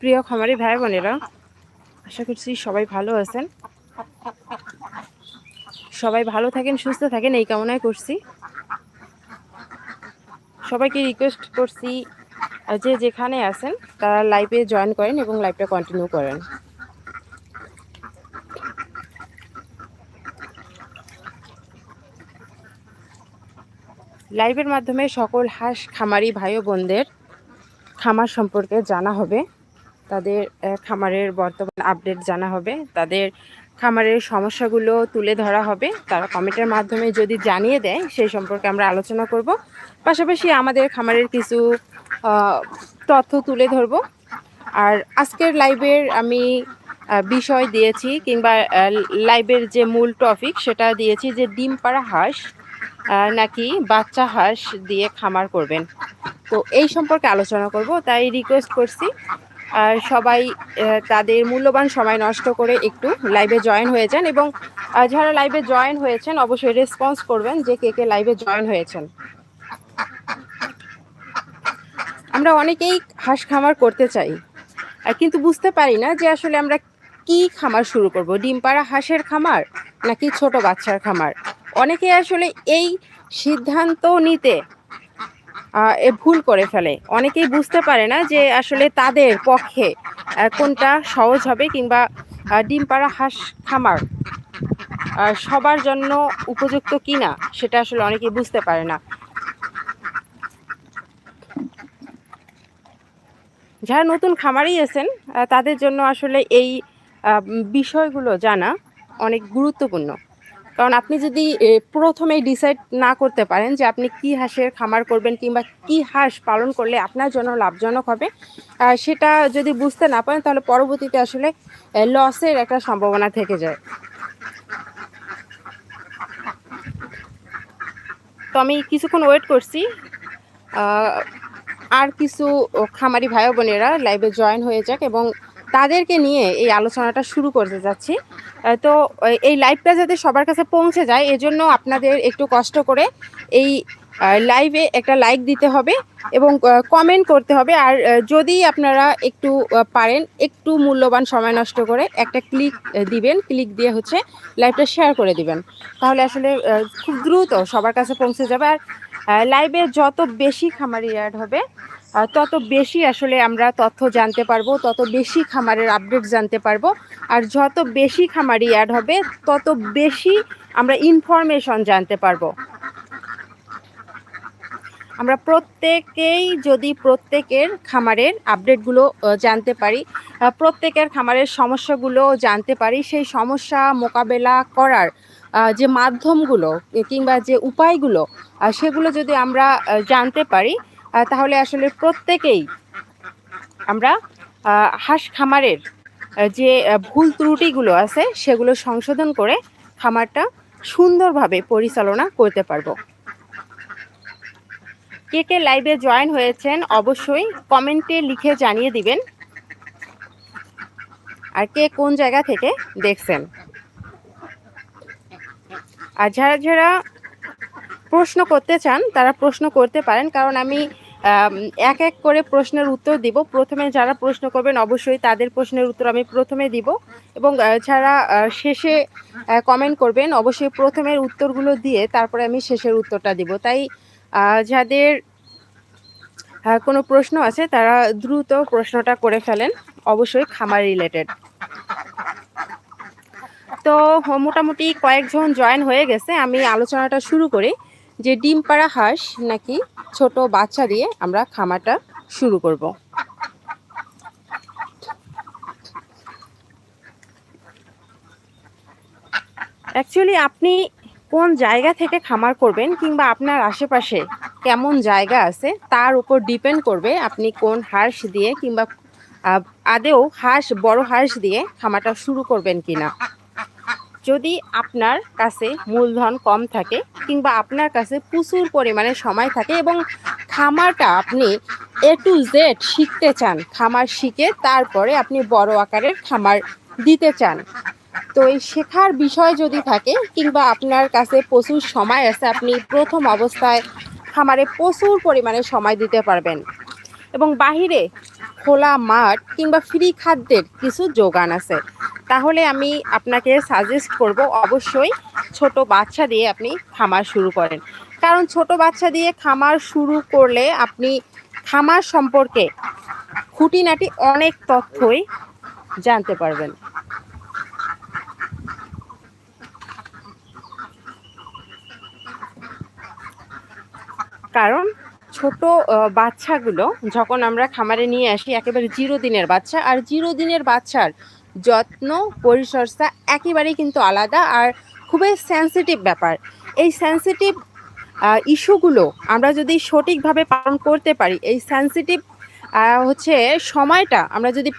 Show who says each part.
Speaker 1: প্রিয় খামারি ভাই বোনেরা, আশা করছি সবাই ভালো আছেন। সবাই ভালো থাকেন, সুস্থ থাকেন, এই কামনাই করছি। সবাইকে রিকোয়েস্ট করছি যে যেখানে আছেন, তারা লাইভে জয়েন করেন এবং লাইভটা কন্টিনিউ করেন। লাইভের মাধ্যমে সকল হাঁস খামারি ভাই বোনদের খামার সম্পর্কে জানা হবে। তাদের খামারের বর্তমান আপডেট জানা হবে। তাদের খামারের সমস্যাগুলো তুলে ধরা হবে। তারা কমেন্টের মাধ্যমে যদি জানিয়ে দেয়, সেই সম্পর্কে আমরা আলোচনা করব। পাশাপাশি আমাদের খামারের কিছু তথ্য তুলে ধরব। আর আজকের লাইভের আমি বিষয় দিয়েছি কিংবা লাইভের যে মূল টপিক সেটা দিয়েছি যে ডিম পাড়া হাঁস নাকি বাচ্চা হাঁস দিয়ে খামার করবেন। তো এই সম্পর্কে আলোচনা করব, তাই রিকোয়েস্ট করছি। সবাই তাদের মূল্যবান সময় নষ্ট করে একটু লাইভে জয়েন হয়ে যান এবং যারা লাইভে জয়েন হয়েছেন অবশ্যই রেসপন্স করবেন যে কে কে লাইভে জয়েন হয়েছেন। আমরা অনেকেই হাঁস খামার করতে চাই কিন্তু বুঝতে পারি না যে আসলে আমরা কি খামার শুরু করব, ডিম পাড়া হাঁসের খামার নাকি ছোট বাচ্চার খামার? অনেকে আসলে এই সিদ্ধান্ত নিতে এ ভুল করে ফেলে। অনেকেই বুঝতে পারে না যে আসলে তাদের পক্ষে কোনটা সহজ হবে কিংবা ডিম পাড়া হাঁস খামার সবার জন্য উপযুক্ত কিনা, সেটা আসলে অনেকেই বুঝতে পারে না। যারা নতুন খামারি আছেন তাদের জন্য আসলে এই বিষয়গুলো জানা অনেক গুরুত্বপূর্ণ। কারণ আপনি যদি প্রথমেই ডিসাইড না করতে পারেন যে আপনি কি হাঁসের খামার করবেন কিংবা কি হাঁস পালন করলে আপনার জন্য লাভজনক হবে সেটা যদি বুঝতে না পারেন তাহলে পরবর্তীতে আসলে লসের একটা সম্ভাবনা থেকে যায়। তো আমি কিছুক্ষণ ওয়েট করছি। আর কিছু খামারি ভাই বোনেরা লাইভে জয়েন হয়ে যাক এবং তাদেরকে নিয়ে এই আলোচনাটা শুরু করতে যাচ্ছি। তো এই লাইভটা যাতে সবার কাছে পৌঁছে যায়, এজন্য আপনাদের একটু কষ্ট করে এই লাইভে একটা লাইক দিতে হবে এবং কমেন্ট করতে হবে। আর যদি আপনারা একটু পারেন, একটু মূল্যবান সময় নষ্ট করে একটা ক্লিক দিবেন। ক্লিক দিয়ে হচ্ছে লাইভটা শেয়ার করে দিবেন। তাহলে আসলে খুব দ্রুত সবার কাছে পৌঁছে যাবে। আর লাইভে যত বেশি খামারি অ্যাড হবে তত বেশি আসলে আমরা তথ্য জানতে পারব, তত বেশি খামারের আপডেট জানতে পারব, আর যত বেশি খামারি অ্যাড হবে, তত বেশি আমরা ইনফরমেশন জানতে পারব। আমরা প্রত্যেকেই যদি প্রত্যেকের খামারের আপডেটগুলো জানতে পারি প্রত্যেকের খামারের সমস্যাগুলো জানতে পারি, সেই সমস্যা মোকাবেলা করার যে মাধ্যমগুলো, কিংবা যে উপায়গুলো সেগুলো যদি আমরা জানতে পারি তাহলে আসলে প্রত্যেকেই আমরা হাঁস খামারের যে ভুল ত্রুটিগুলো আছে, সেগুলো সংশোধন করে খামারটা সুন্দরভাবে পরিচালনা করতে পারব। কে কে লাইভে জয়েন হয়েছেন অবশ্যই কমেন্টে লিখে জানিয়ে দিবেন। আর কে কোন জায়গা থেকে দেখছেন? আর যারা যারা প্রশ্ন করতে চান, তারা প্রশ্ন করতে পারেন, কারণ আমি এক এক করে প্রশ্নের উত্তর দিব। প্রথমে যারা প্রশ্ন করবেন, অবশ্যই তাদের প্রশ্নের উত্তর আমি প্রথমে দিব এবং যারা শেষে কমেন্ট করবেন, অবশ্যই প্রথমের উত্তরগুলো দিয়ে তারপরে আমি শেষের উত্তরটা দিব। তাই যাদের কোনো প্রশ্ন আছে, তারা দ্রুত প্রশ্নটা করে ফেলেন, অবশ্যই খামার রিলেটেড তো, মোটামুটি কয়েকজন জয়েন হয়ে গেছে, আমি আলোচনাটা শুরু করি। যে ডিম পাড়া হাঁস নাকি ছোট বাচ্চা দিয়ে আমরা খামারটা শুরু করব। অ্যাকচুয়ালি আপনি কোন জায়গা থেকে খামার করবেন কিংবা আপনার আশেপাশে কেমন জায়গা আছে, তার উপর ডিপেন্ড করবে আপনি কোন হাঁস দিয়ে কিংবা আদেও হাঁস, বড় হাঁস দিয়ে খামারটা শুরু করবেন কিনা। যদি আপনার কাছে মূলধন কম থাকে কিংবা আপনার কাছে প্রচুর পরিমাণে সময় থাকে এবং খামারটা আপনি এ টু জেড শিখতে চান, খামার শিখে তারপরে আপনি বড় আকারের খামার দিতে চান। তো এই শেখার বিষয় যদি থাকে কিংবা আপনার কাছে প্রচুর সময় আছে, আপনি প্রথম অবস্থায় খামারে প্রচুর পরিমাণে সময় দিতে পারবেন এবং বাহিরে খোলা মাঠ কিংবা ফ্রি খাদ্যের কিছু যোগান আছে। তাহলে আমি আপনাকে সাজেস্ট করব, অবশ্যই ছোট বাচ্চা দিয়ে আপনি খামার শুরু করেন। কারণ ছোট বাচ্চা দিয়ে খামার শুরু করলে আপনি খামার সম্পর্কে খুঁটিনাটি অনেক তথ্যই জানতে পারবেন। কারণ ছোট বাচ্চাগুলো যখন আমরা খামারে নিয়ে আসি, একেবারে জিরো দিনের বাচ্চা, আর জিরো দিনের বাচ্চার যত্ন, পরিচর্যা একেবারেই কিন্তু আলাদা আর খুবই সেন্সিটিভ ব্যাপার। এই সেন্সিটিভ ইস্যুগুলো আমরা যদি সঠিকভাবে পালন করতে পারি, এই সেন্সিটিভ হচ্ছে সময়টা আমরা যদি